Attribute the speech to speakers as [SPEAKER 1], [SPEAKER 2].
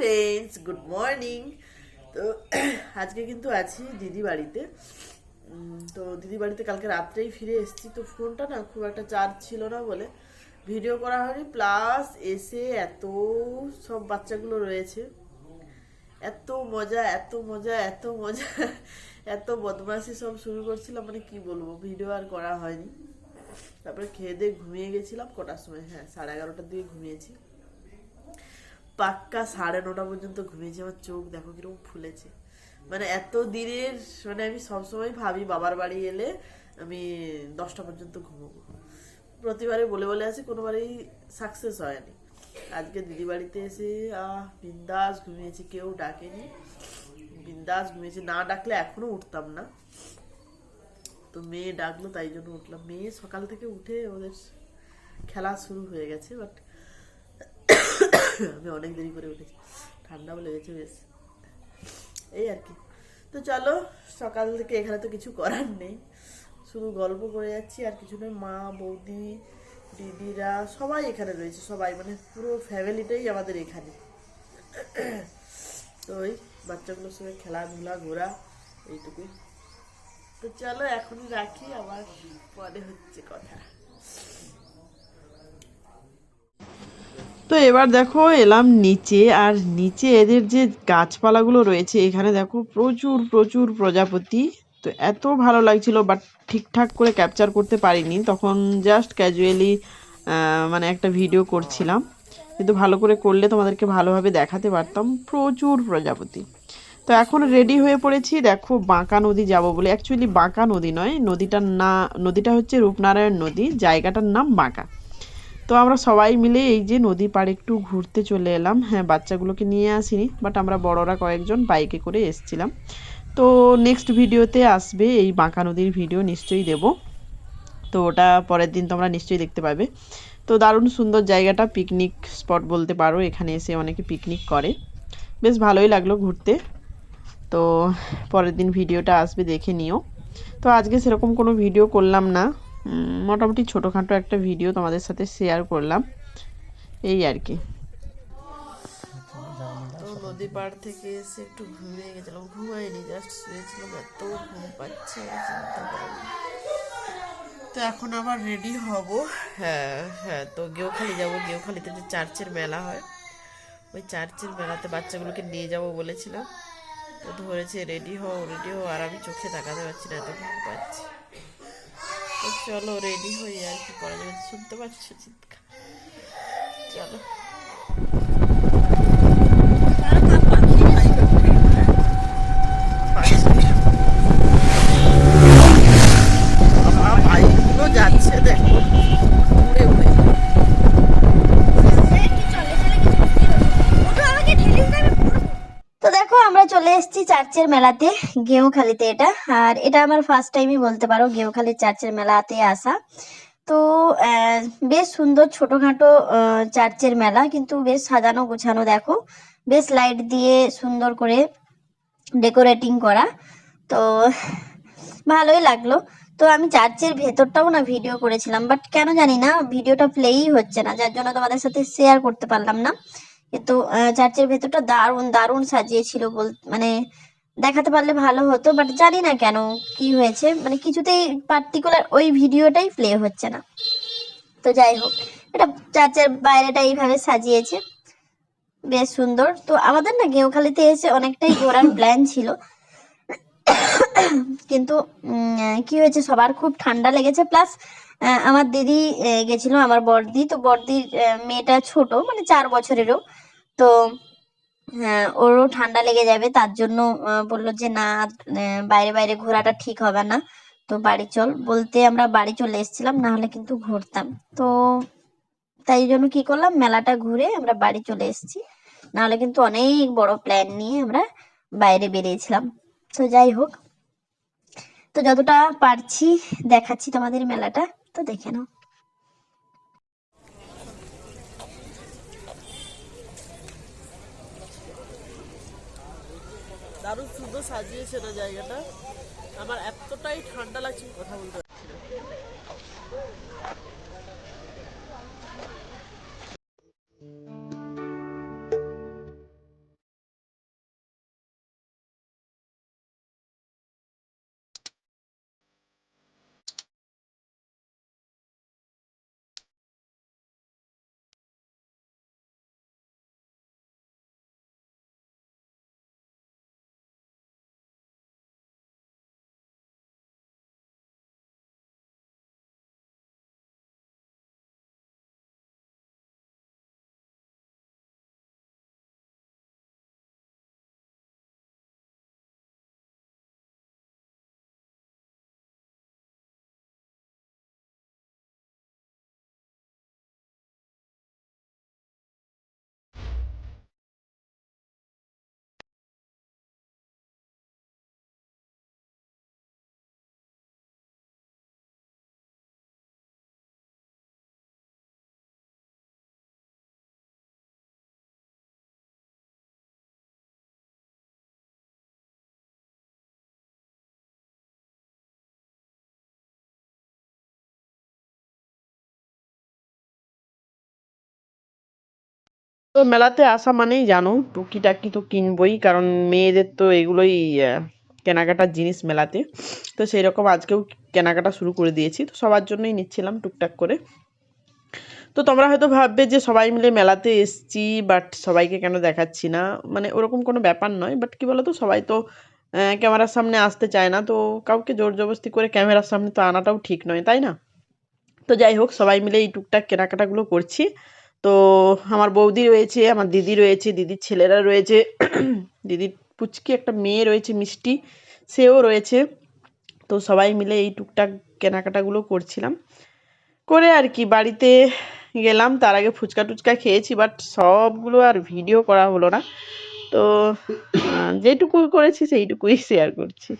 [SPEAKER 1] Friends good morning তো, আজকে কিন্তু আছি দিদি বাড়িতে। তো দিদি বাড়িতে কালকে রাত্রেই ফিরে এসেছি। তো ফোনটা না খুব একটা চার্জ ছিল না বলে ভিডিও করা হয়নি। প্লাস এসে এত সব বাচ্চাগুলো রয়েছে। এত মজা এত মজা এত মজা, এত বদমাশি সব শুরু করছিলাম। মানে কি বলব ভিডিও আর করা হয়নি। তারপরে খেয়ে দিয়ে ঘুমিয়ে গেছিলাম। কটার সময়? হ্যাঁ সাড়ে এগারোটার দিকে ঘুমিয়েছি। পাক্কা সাড়ে নটা পর্যন্ত ঘুমিয়েছি আমার চোখ দেখো কীরকম ফুলেছে। মানে এত দিনের মানে আমি সবসময় ভাবি বাবার বাড়ি এলে আমি দশটা পর্যন্ত ঘুমোবো। প্রতিবারে বলে বলে আছি, কোনোবারেই সাকসেস হয়নি। আজকে দিদি বাড়িতে এসে, আহ, বিন্দাস ঘুমিয়েছি, কেউ ডাকেনি। বিন্দাস ঘুমিয়েছি, না ডাকলে এখনও উঠতাম না। তো মেয়ে ডাকলো, তাই জন্য উঠলাম। মেয়ে সকাল থেকে উঠে ওদের খেলা শুরু হয়ে গেছে বাট আমি অনেক দেরি করে উঠেছি। ঠান্ডাও লেগেছে বেশ। এই আর কি। তো চলো, সকাল থেকে এখানে তো কিছু করার নেই। শুধু গল্প করে যাচ্ছি, আর কিছু নয়, মা, বৌদি, দিদিরা সবাই এখানে রয়েছে, সবাই। মানে পুরো ফ্যামিলিটাই আমাদের এখানে। তো ওই বাচ্চাগুলোর সঙ্গে খেলাধুলা, ঘোরা, এইটুকুই। তো চলো, এখনই রাখি, আবার পরে হচ্ছে কথা। তো এবার দেখো এলাম নিচে, আর নিচে এদের যে গাছপালাগুলো রয়েছে, এখানে দেখো প্রচুর প্রচুর প্রজাপতি। তো এত ভালো লাগছিল বাট ঠিকঠাক করে ক্যাপচার করতে পারিনি। তখন জাস্ট ক্যাজুয়ালি মানে একটা ভিডিও করছিলাম। কিন্তু ভালো করে করলে তোমাদেরকে ভালোভাবে দেখাতে পারতাম প্রচুর প্রজাপতি। তো এখন রেডি হয়ে পড়েছি, দেখো বাঁকা নদী যাব বলে। অ্যাকচুয়ালি বাঁকা নদী নয়, নদীটার না, নদীটা হচ্ছে রূপনারায়ণ নদী, জায়গাটার নাম বাঁকা। তো আমরা সবাই মিলে এই যে নদী পাড়ে একটু ঘুরতে চলে এলাম। হ্যাঁ বাচ্চাগুলোকে নিয়ে আসিনি বাট আমরা বড়রা কয়েকজন বাইকে করে এসছিলাম। তো নেক্সট ভিডিওতে আসবে এই বাঁকা নদীর ভিডিও নিশ্চয়ই দেব। তো ওটা পরের দিন তোমরা নিশ্চয়ই দেখতে পাবে। তো দারুণ সুন্দর জায়গাটা পিকনিক স্পট বলতে পারো, এখানে এসে অনেকে পিকনিক করে। বেশ ভালোই লাগল ঘুরতে। তো পরের দিন ভিডিওটা আসবে, দেখে নিও। তো আজকে সেরকম কোনো ভিডিও করলাম না। মোটামুটি ছোটোখাটো একটা ভিডিও তোমাদের সাথে শেয়ার করলাম। এই আর কি। নদী পাড় থেকে এসে একটু ঘুমিয়ে গেছিলাম। ঘুমাইনি জাস্ট শুয়েছিলাম, এত ঘুম পাচ্ছে তো এখন আবার রেডি হব। হ্যাঁ হ্যাঁ তো গেউখালি যাব। গেউখালিতে যে চার্চের মেলা হয়, ওই চার্চের মেলাতে বাচ্চাগুলোকে নিয়ে যাব বলেছিলাম। তো ধরেছে রেডি হও রেডি হও, আর আমি চোখে তাকাতে পারছি না, এত ঘুম পাচ্ছি। চলো রেডি হয়ে আর কি করা যাবে? শুনতে পাচ্ছ চিৎকার। চলো বাইকগুলো যাচ্ছে দেখো উড়ে উড়ে
[SPEAKER 2] তো দেখো আমরা চলে এসেছি চার্চের মেলাতে গেউখালিতে এটা। আর এটা আমার ফার্স্ট টাইমই বলতে পারো গেউখালির চার্চের মেলাতে আসা। তো বেশ সুন্দর ছোটখাটো চার্চের মেলা, কিন্তু বেশ সাজানো গোছানো দেখো। বেশ লাইট দিয়ে সুন্দর করে ডেকোরেটিং করা। তো, ভালোই লাগল। তো আমি চার্চের ভেতরটাও না ভিডিও করেছিলাম বাট কেন জানি না ভিডিওটা প্লেই হচ্ছে না, যার জন্য তোমাদের সাথে শেয়ার করতে পারলাম না। কিন্তু চার্চের ভেতরটা দারুণ দারুণ সাজিয়েছিল বল মানে দেখাতে পারলে ভালো হতো বাট জানি না কেন, কি হয়েছে। মানে কিছুতেই পার্টিকুলার ওই ভিডিওটাই প্লে হচ্ছে না। তো যাই হোক, এটা চার্চের বাইরেটা এইভাবে সাজিয়েছে। বেশ সুন্দর। তো আমাদের না গেউখালিতে এসে অনেকটাই ঘোরার প্ল্যান ছিল। কিন্তু কি হয়েছে, সবার খুব ঠান্ডা লেগেছে। প্লাস আমার দিদি গেছিল আমার বড়দি। তো বড়দির মেয়েটা ছোট মানে চার বছরেরও। তো ওরও ঠান্ডা লেগে যাবে। তার জন্য বলল যে, না বাইরে বাইরে ঘোরাটা ঠিক হবে না। তো বাড়ি চল। বলতে আমরা বাড়ি চলে এসেছিলাম, না হলে কিন্তু ঘুরতাম। তো তাই জন্য কি করলাম, মেলাটা ঘুরে আমরা বাড়ি চলে এসেছি। নাহলে কিন্তু অনেক বড় প্ল্যান নিয়ে আমরা বাইরে বেরিয়েছিলাম। তো যাই হোক, তো যতটা পারছি দেখাচ্ছি তোমাদের মেলাটা, তো দেখে নাও।
[SPEAKER 1] দারুণ সুন্দর সাজিয়েছে না জায়গাটা। আমার এতটাই ঠান্ডা লাগছে কথা বলতে। তো মেলাতে আসা মানেই জানো, টুকিটাকি তো কিনবই, কারণ মেয়েদের তো এগুলোই কেনাকাটার জিনিস মেলাতে। তো সেই রকম আজকেও কেনাকাটা শুরু করে দিয়েছি, তো সবার জন্যই নিচ্ছিলাম টুকটাক করে। তো তোমরা হয়তো ভাববে যে সবাই মিলে মেলাতে এসছি বাট সবাইকে কেন দেখাচ্ছি না? মানে ওরকম কোনো ব্যাপার নয় বাট কি বলতো, সবাই তো ক্যামেরার সামনে আসতে চায় না, তো কাউকে জোর জবরদস্তি করে ক্যামেরার সামনে তো আনাটাও ঠিক নয়, তাই না? তো যাই হোক, সবাই মিলে এই টুকটাক কেনাকাটাগুলো করছি। তো আমার বৌদি রয়েছে, আমার দিদি রয়েছে, দিদির ছেলেরা রয়েছে, দিদির পুচকি একটা মেয়ে রয়েছে, মিষ্টি, সেও রয়েছে। তো সবাই মিলে এই টুকটাক কেনাকাটাগুলো করছিলাম। করে আর কি, বাড়িতে গেলাম, তার আগে ফুচকা টুচকা খেয়েছি বাট সবগুলো আর ভিডিও করা হলো না। তো যেটুকু করেছি সেইটুকুই শেয়ার করছি।